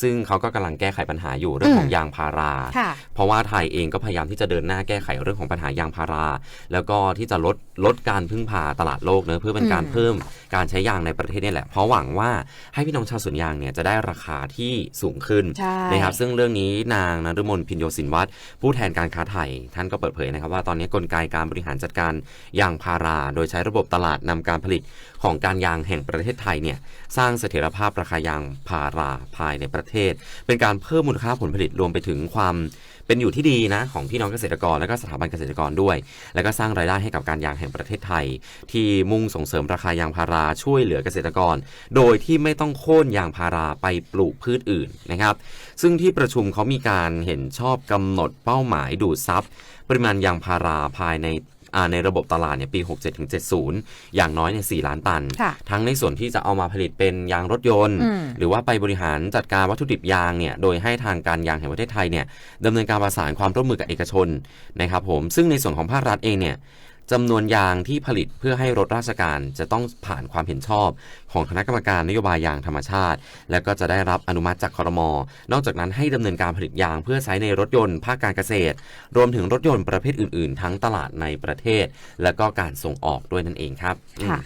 ซึ่งเขาก็กำลังแก้ไขปัญหาอยู่เรื่องของอืมยางพาราค่ะเพราะว่าไทยเองก็พยายามที่จะเดินหน้าแก้ไขเรื่องของปัญหายางพารา แล้วก็ที่จะลด ลดการพึ่งพาตลาดโลกเนอะเพื่อเป็นการอืมเพิ่มการใช้ยางในประเทศนี่แหละ เพราะหวังว่าให้พี่น้องชาวสวนยางเนี่ยจะได้ราคาที่สูงขึ้นใช่นะครับซึ่งเรื่องนี้นางนฤมลพินโยสินวัตรผู้แทนการค้าไทย ท่านก็เปิดเผยนะครับว่าตอนนี้กลไกการบริหารจัดการยางพารา โดยใช้ระบบตลาดนำการผลิตของการยางแห่งประเทศไทยเนี่ยสร้างเสถียรภาพราคายางพาราภายในประเทศ เป็นการเพิ่มมูลค่าผลผลิตรวมไปถึงความ เป็นอยู่ที่ดีนะของพี่น้องเกษตรกร และก็สถาบันเกษตรกรด้วย แล้วก็สร้างรายได้ให้กับการยางแห่งประเทศไทย ที่มุ่งส่งเสริมราคายางพาราช่วยเหลือเกษตรกร โดยที่ไม่ต้องโค่นยางพาราไปปลูกพืชอื่นนะครับ ซึ่งที่ประชุมเขามีการเห็นชอบกำหนดเป้าหมายดูดซับปริมาณยางพาราภายใน ในระบบตลาดเนี่ยปี 67-70 อย่างน้อยเนี่ย4ล้านตันค่ะทั้งในส่วนที่จะเอามาผลิตเป็นยางรถยนต์อืมหรือว่าไปบริหารจัดการวัตถุดิบยางเนี่ยโดยให้ทางการยางแห่งประเทศไทยเนี่ยดำเนินการประสานความร่วมมือกับเอกชนนะครับผมซึ่งในส่วนของภาครัฐเองเนี่ย จำนวนยางที่ผลิตเพื่อให้รถราชการจะต้องผ่านความเห็นชอบ ของคณะกรรมการนโยบายยางธรรมชาติ และก็จะได้รับอนุมัติจากคอรมอนอกจากนั้นให้ดำเนินการผลิตยางเพื่อใช้ในรถยนต์ภาคการเกษตร รวมถึงรถยนต์ประเภทอื่น ๆ ทั้งตลาดในประเทศ และก็การส่งออกด้วยนั่นเองครับอืมค่ะ